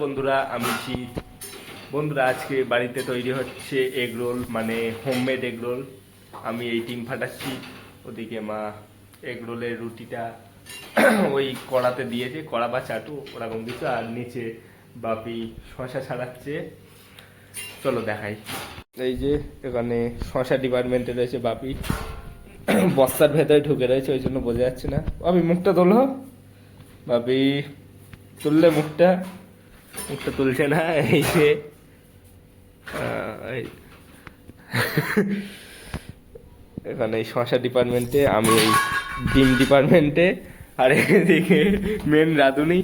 বন্ধুরা, আমি জিৎ। বন্ধুরা, আজকে বাড়িতে তৈরি হচ্ছে এগ রোল মানে হোমমেড এগ রোল। আমি এই ডিম ফাটাচ্ছি। ওদিকে মা এগ রোলের রুটিটা ওই কড়াতে দিয়েছে, কড়া বা চাটু, ওরকম কিছু। আর নিচে বাপি শশা ছাড়াচ্ছে। চলো দেখাই। এই যে এখানে শশা ডিপার্টমেন্টে রয়েছে বাপি। বস্তার ভেতরে ঢুকে রয়েছে, ওই জন্য বোঝা যাচ্ছে না। বাপি, মুখটা তোলো। বাপি, তুললে মুখটা। মুখটা তুলছে না এই যে এই- এখানে এই শশা ডিপার্টমেন্টে আমি এই ডিম ডিপার্টমেন্টে আর এদিকে মেন রাঁধুনি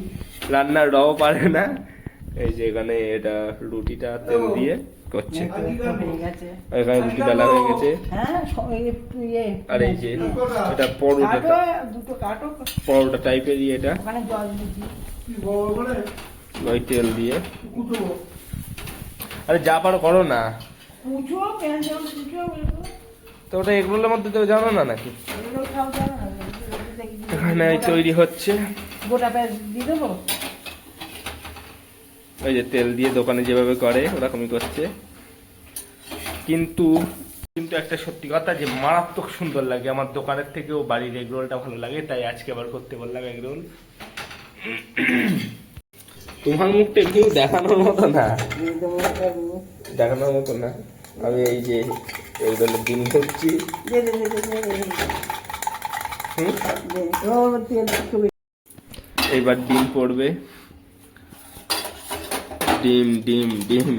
রান্নার রও পারে না। এই যে এখানে এটা রুটিটা তেল দিয়ে করছে। এখানে রুটি বেলা হয়ে গেছে। হ্যাঁ, একটু ইয়ে, আর এই যে এটা পরোটা পরোটা টাইপের এটা। ওখানে জল দিচ্ছি। ওই তেল দিয়ে। আরে যা পারো করো না। তো ওটা এগরোলের মধ্যে তো জানো না নাকি? এখানে তৈরি হচ্ছে। গোটা পেঁয়াজ দিয়ে দেবো? ওই যে তেল দিয়ে দোকানে যেভাবে করে ওরকমই করছে। কিন্তু কিন্তু একটা সত্যি কথা যে মারাত্মক সুন্দর লাগে। আমার দোকানের থেকেও বাড়ির এগরোলটা ভালো লাগে তাই আজকে আবার করতে বললাম এগরোল। তোমার মুখটা একটু দেখানোর মতো না দেখানোর মতো না আমি এই যে এগরোলের দিন করছি দিয়ে দে, দিয়ে দে, দিয়ে দে, দিয়ে দে। হুম দে, ও, তেল একটু বেশি। এবার ডিম পড়বে ডিম ডিম ডিম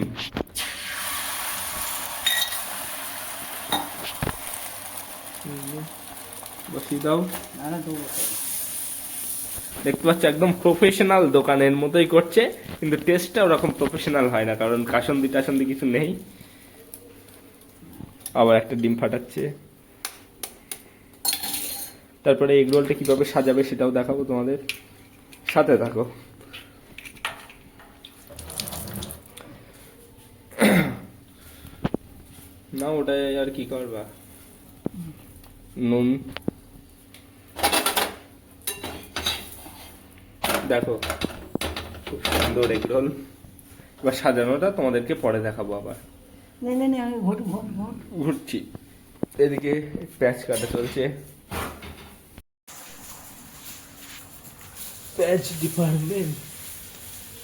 বসিয়ে দাও না, না। দেখতে পাচ্ছ, একদম প্রফেশনাল দোকানের মতোই করছে, কিন্তু টেস্টটা ওরকম প্রফেশনাল হয় না, কারণ কাসন্দি টাসন্দি কিছু নেই। আবার একটা ডিম ফাটাচ্ছে। তারপরে এগ রোলটা কীভাবে সাজাবে সেটাও দেখাবো তোমাদের। সাথে থাকো। না, ওটাই আর কি করবা? নুন। দেখো খুব সুন্দর এগ রোল এবার সাজানোটা তোমাদেরকে পরে দেখাবো আবার। নে, নে, নে, আমি ঘুট, ঘুট, ঘুট। ঘুরছি। এদিকে প্যাচ কাটা চলছে। প্যাচ ডিপার্টমেন্ট।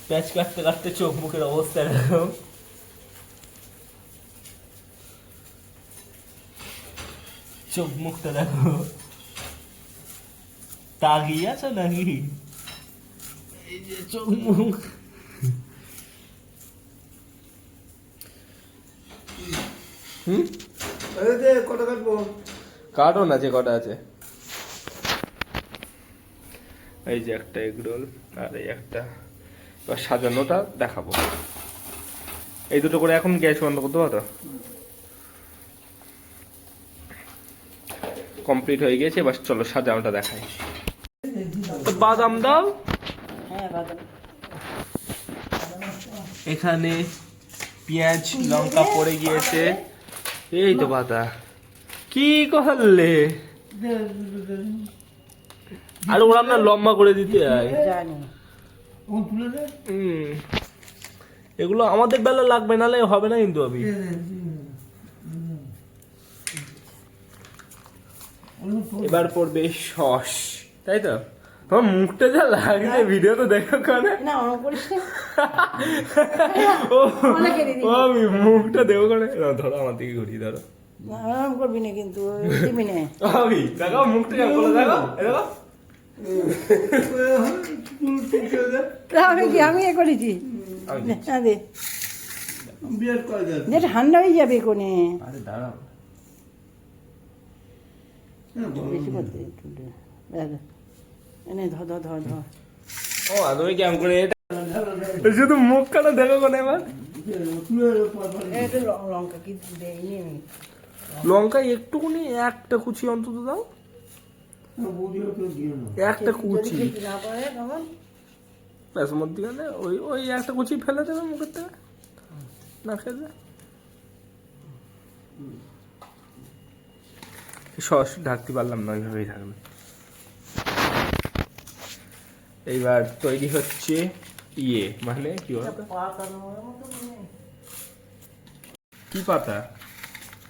প্যাচ কাটতে কাটতে চোখ মুখের অবস্থা এরকম। চোখ মুখটা দেখো। তাগিয়ে আছো নাকি? এই যে চোখ মুখ হুম কার্টও আছে কটা আছে এই যে একটা এগ রোল আর এই একটা এবার সাজানোটা দেখাবো এই দুটো করে এখন গ্যাস বন্ধ করতে পারো কমপ্লিট হয়ে গেছে এবার চলো সাজানোটা দেখাই। বাদাম দাও হ্যাঁ, বাদাম। এখানে পেঁয়াজ লঙ্কা পড়ে গিয়েছে। এই তো পাতা। কি করলে। আর ওরা না লম্বা করে দিতে হয়। এগুলো আমাদের বেলা লাগবে নালে হবে না কিন্তু আমি এবার পড়বে সস তাই তো? তোমার মুখটা যা লাগছে ভিডিও তো দেখো কানে। না, ওরম করিস ও মুখটা দেখো কানে। না, ধরো আমার দিকে ঘুরিয়ে ধরো। না, ওরম করবি না কিন্তু, দিবি না। আমি দেখো মুখটা কেমন করে দেখো দেখো। আমি কি আমি এ করেছি? দে, ঠান্ডা হয়ে যাবে কোনে। আরে দাঁড়াও। বেশি করতে এনে ধর ধর ধর ধর। ও আর তুমি কেমন করে এটা? শুধু মুখ কাটা দেখো কোনে এবার। লঙ্কা কি দেয়নি লঙ্কা একটুকুনি একটা কুচি অন্তত দাও। একটা কুচি। খেতে না পারে তখন? ব্যাস মধ্যিখানে ওই ওই একটা কুচি ফেলে দেবে মুখের থেকে। না খেতে সস ঢাকতে পারলাম না ওইভাবেই থাকবে। এইবার তৈরি হচ্ছে ইয়ে মানে কি। কি পাতা?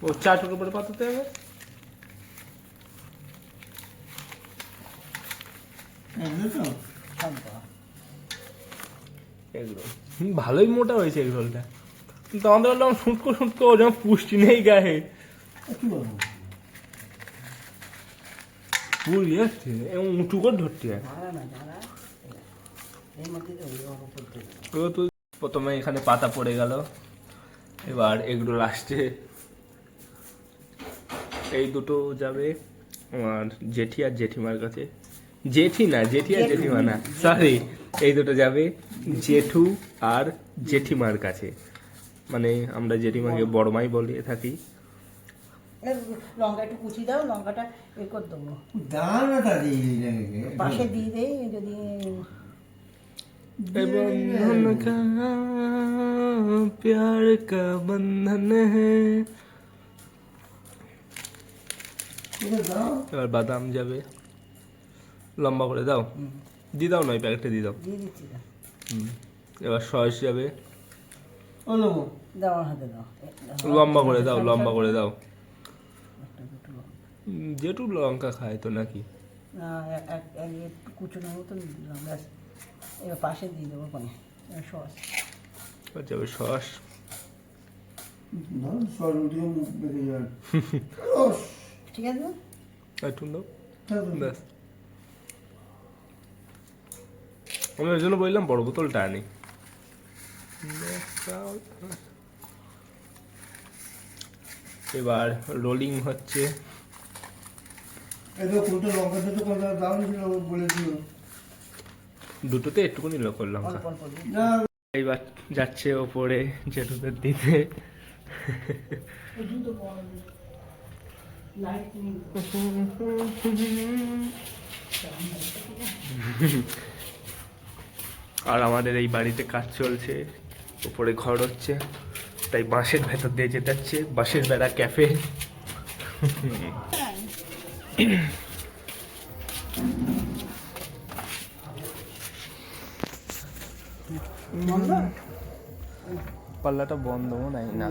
ও চাটুর উপরে পাতাতে হবে সম্ভব। ভালোই মোটা হয়েছে এগরোলটা কিন্তু আমাদের বললাম শুটকো শুটকো ওর যেমন পুষ্টি নেই গায়ে। কি বলব? পুরি এবং উঁচু করে ধরতে হয় প্রথমে এখানে পাতা পড়ে গেল। এবার এগুলো লাস্টে এই দুটো যাবে আমার জেঠি আর জেঠিমার কাছে। জেঠি না জেঠি আর জেঠিমা না সরি এই দুটো যাবে জেঠু আর জেঠিমার কাছে। মানে আমরা জেঠিমাকে বড়মাই বলে থাকি। লঙ্কা একটু কুচি দাও লঙ্কাটা এ করে দেবো। দানাটা দিয়ে দিলে পাশে দিয়ে দেই যদি এবং उनका प्यार का बंधन है দাও এবার বাদাম যাবে লম্বা করে দাও দিয়ে দাও নয় প্যাকেটে দিয়ে দাও দিয়ে দিচ্ছি না হুম। এবার সস যাবে ও নেবো দাও আমার হাতে দাও এ, দাও। লম্বা করে দাও লম্বা করে দাও একটা দুটো লঙ্কা। উম, যেটু লঙ্কা খায় তো নাকি না এক- এক এক একটু কুচুনোর মতন দিলাম ব্যাস এবার পাশে দিয়ে দেবো কোনে সস। যাবে সস। ঠিক আছে? একটু দাও। ব্যাস। আমি ওই জন্য বললাম বড় বোতলটা আনি। এবার রোলিং হচ্ছে। কোনটা লঙ্কা দিতে কোনটা দাম ছিল বলেছিল। দুটোতে একটুকুনি লোক করলাম এইবার যাচ্ছে ওপরে জেঠুদের দিতে আর আমাদের এই বাড়িতে কাজ চলছে উপরে ঘর হচ্ছে তাই বাঁশের ভেতর দিয়ে যেতে হচ্ছে বাঁশের বেড়া ক্যাফে। পাল্লাটা বন্ধ নাই না।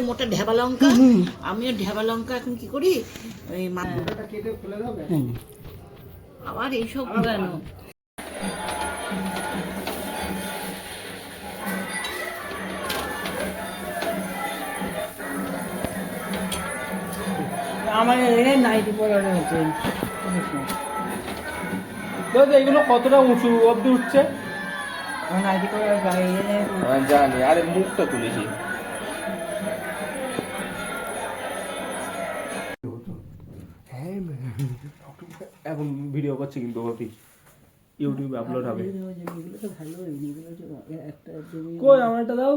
মোটা ঢেবা লঙ্কা আমিও ঢেবা লঙ্কা এখন কি করি? ওই মা- আবার এইসব কেন? আমার নাইটি পড়ানো হচ্ছে। এগুলো কতটা উঁচু অব্দি উঠছে? জানি। আরে মুখটা তুলেছি। হ্যাঁ এখন ভিডিও করছে কিন্তু অতি ইউটিউবে আপলোড হবে। তো তো কই আমার এটা দাও।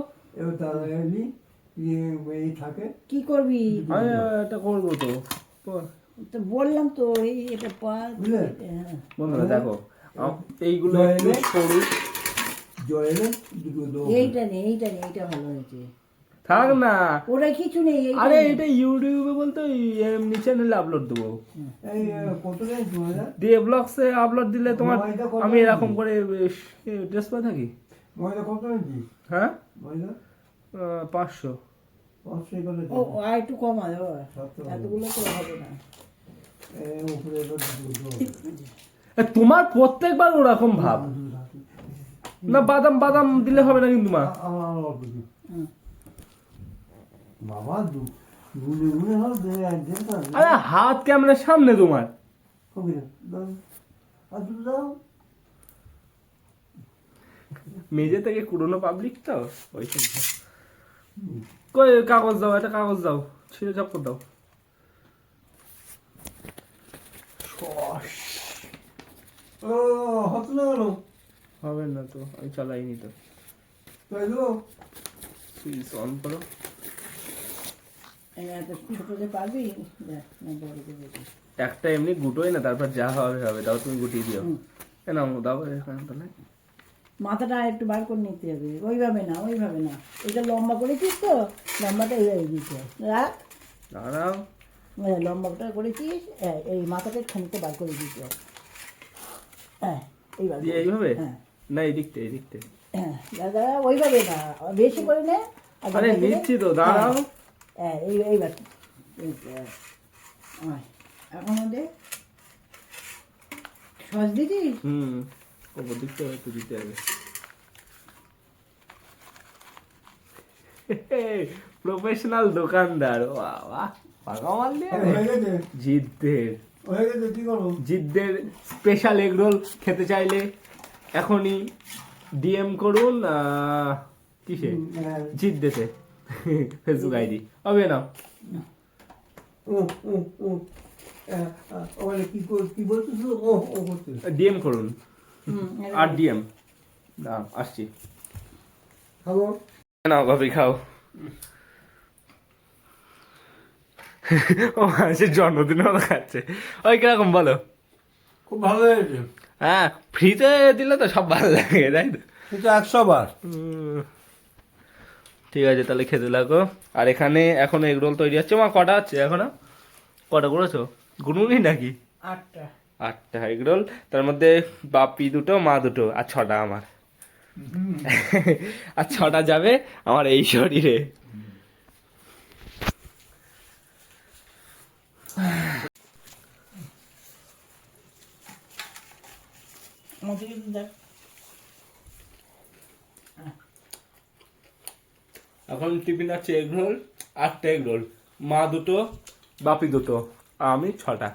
ইয়ে থাকে। কি করবি? আমি এটা করব তো। তো- তো বললাম তো এই এটা পা হ্যাঁ। বন্ধুরা দেখো। এইগুলো জয় একটু রে। দুটো দেবো এইটা নেই এইটা নেই এইটা ভালো হয়েছে। থাক না। ওরা কিছু নেই আরে এটা ইউটিউবে বলতে এমনি চ্যানেলে আপলোড দেবো। এই কত দেয়? ব্লগসে আপলোড দিলে তোমার আমি এরকম করে ড্রেস পরে থাকি হ্যাঁ? পাঁচশো। ও আর একটু কম এতগুলো তো হবে না। তোমার প্রত্যেকবার ওরকম ভাব। না বাদাম বাদাম দিলে হবে না কিন্তু মা। বাবা। আরে হাত ক্যামেরার সামনে তোমার। মেজে থেকে পুরোনো পাবলিক তো? ওই কই কাগজ দাও একটা কাগজ দাও। ছিঁড়ে দাও। ও হত না হবে না তো আমি চালাইনি তো। তাই দেবো সুইচ অন করো। একটা এমনি গুটোই না তারপর যা হবে হবে দাও তুমি গুটিয়ে দিও। হুম। এ না দাও এখানে তাহলে। মাথাটা একটু বার করে নিতে হবে ওইভাবে না ওইভাবে না। এটা লম্বা করেছিস তো লম্বাটা এইভাবে দিতে রাখ। দাঁড়াও। হ্যাঁ, লম্বাটা করেছিস হ্যাঁ, এই মাথাটা খানিকটা বার করে দিতে হবে। হ্যাঁ এইভাবে এইভাবে? হ্যাঁ। না এই দিকতে এই দিকতে হ্যাঁ দাদা ওইভাবে না বেশি করে নে আরে নিচ্ছি তো দাঁড়াও। হ্যাঁ এই এইবার এই, আহ, আয়। এখন ওদের সস দিদি হুম ওপর দিকটা একটু দিতে হবে। প্রফেশনাল দোকানদার বাবা পাকা মাল দিয়ে জিদ্দের। হয়ে গেছে জিদ্দের স্পেশাল এগ রোল খেতে চাইলে এখনই ডিএম করুন কিসে? হ্যাঁ। জিদ্দেতে ফেসবুক আইডি হবে না ডিএম করুন। আর ডিএম না আসছি। খাব? না ভাবি খাও। ও মানুষের জন্মদিনে ওরা খাচ্ছে। ওই কীরকম বলো? খুব ভালো হয়েছে। হ্যাঁ ফ্রিতে দিলে তো সব ভালো লাগে তাই তো? কিন্তু একশো বার। ঠিক আছে তাহলে খেতে লাগো। আর এখানে এখন এগ রোল তৈরি হচ্ছে। মা কটা হচ্ছে এখনও? কটা করেছ? গুনগুনি নাকি? আটটা। আটটা এগ রোল। তার মধ্যে বাপি দুটো মা দুটো আর ছটা আমার। আর ছটা যাবে আমার এই শরীরে। কিন্তু দেখ এখন টিফিন আছে এগ রোল আটটা এগ রোল। মা দুটো বাপি দুটো আমি ছটা।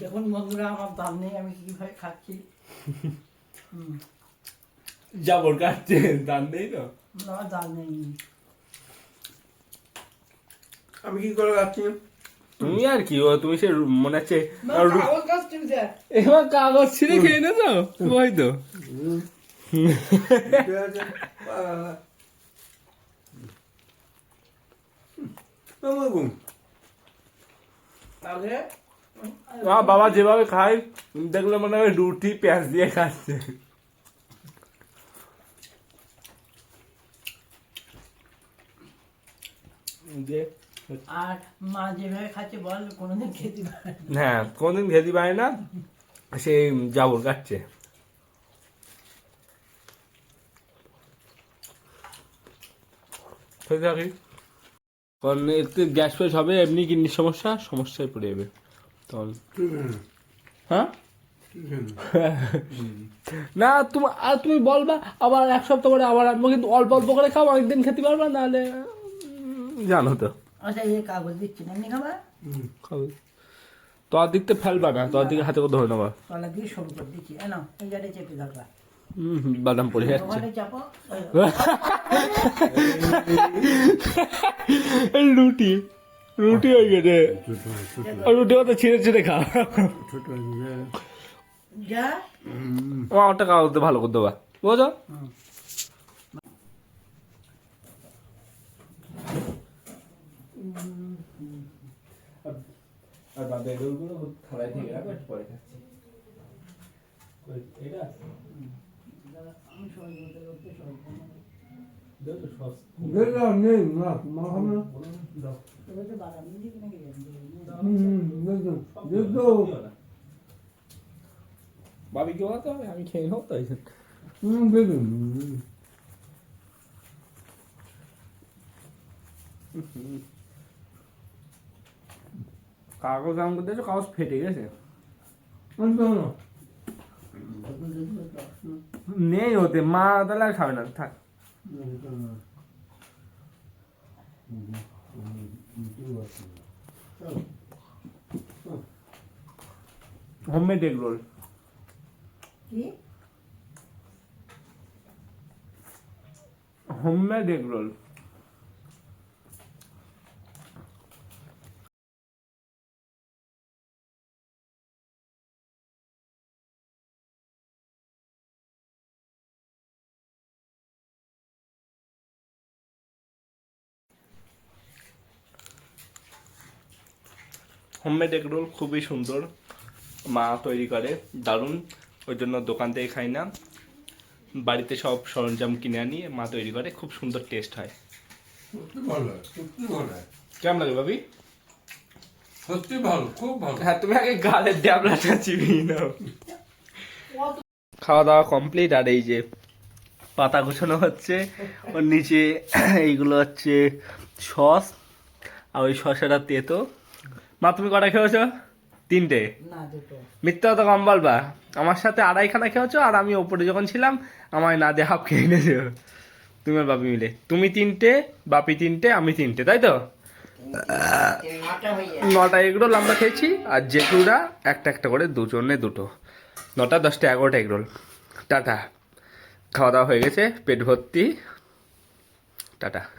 দেখুন বন্ধুরা আমার দাম নেই আমি কীভাবে খাচ্ছি? হুম, যাবর কাটছে দান নেই তো? আমার দাম নেই। আমি কি করে যাচ্ছি তুমি আর কি ও তুমি সে মনে হচ্ছে দেখ। এবার কাগজ ছিঁড়ে খেয়ে নে তো। বাবা যেভাবে খায় দেখলে মনে হয় রুটি পেঁয়াজ দিয়ে খাচ্ছে। যে আর মা যেভাবে খাচ্ছে বল কোনোদিন খেতে পারে না। হ্যাঁ কোনদিন খেতে পারে না সে জাবর কাটছে। কারণ একটু গ্যাস ফ্যাস হবে এমনি কিডনির সমস্যা সমস্যায় পড়ে যাবে। তখন হ্যাঁ? না তুমি আর তুমি বলবা আবার এক সপ্তাহ পরে আবার আনব কিন্তু অল্প অল্প করে খাও অনেকদিন খেতে পারবে না নাহলে জানো তো। আচ্ছা এই কাগজ দিচ্ছি না এমনি খাবার খাবে তোর দিকতে ফেলবা না তোর দিকে হাতে করে ধরে নেবা তলা দিয়ে শুরু করে দিচ্ছি। এ নাও এই জায়গায় চেপে ধরবা হুম, বাদাম পড়ে যাচ্ছে। রুটি রুটি হয়ে গেছে। আর রুটি মতো ছিঁড়ে ছিঁড়ে খা ছোট যা। আমারটা কাগজে ভালো করে দেবা বুঝো? আর বাদে এগুলো খালাই থেকে রাখো পরে খাচ্ছি। এটা? আমি সবাই বলতে সবাই বলতে হবে আমি খেয়ে নেব তাই হুম দেখুন কাগজ আম করতে কাগজ ফেটে গেছে। নেই হতে মা তাহলে আর খাবে না থাক। হোমমেড এগ রোল কি? Homemade egg roll homemade egg roll খুবই সুন্দর। মা তৈরি করে দারুণ। ওই জন্য দোকান থেকে খাই না। বাড়িতে সব সরঞ্জাম কিনে আনি মা তৈরি করে খুব সুন্দর টেস্ট হয়। কেমন লাগে ভাবি? সত্যি ভালো খুব ভালো। হ্যাঁ তুমি আগে গালের ড্যাবলাটা চিবিয়ে নাও। খাওয়া দাওয়া কমপ্লিট আর এই যে পাতা গোছানো হচ্ছে ওর নিচে এইগুলো হচ্ছে সস আর ওই শসাটা তেতো। মা তুমি কটা খেয়েছো? তিনটে। মিথ্যা তো কম বলবা। আমার সাথে আড়াইখানা খেয়েছো আর আমি ওপরে যখন ছিলাম আমায় না দিয়ে হাফ খেয়ে নিয়েছো। তুমি আর বাপি মিলে। তুমি তিনটে বাপি তিনটে আমি তিনটে তাই তো? নটা এগরোল আমরা খেয়েছি আর জেঠুরা একটা একটা করে দুজনে দুটো। নটা দশটা এগারোটা এগরোল। টাটা। খাওয়া দাওয়া হয়ে গেছে পেট ভর্তি। টাটা।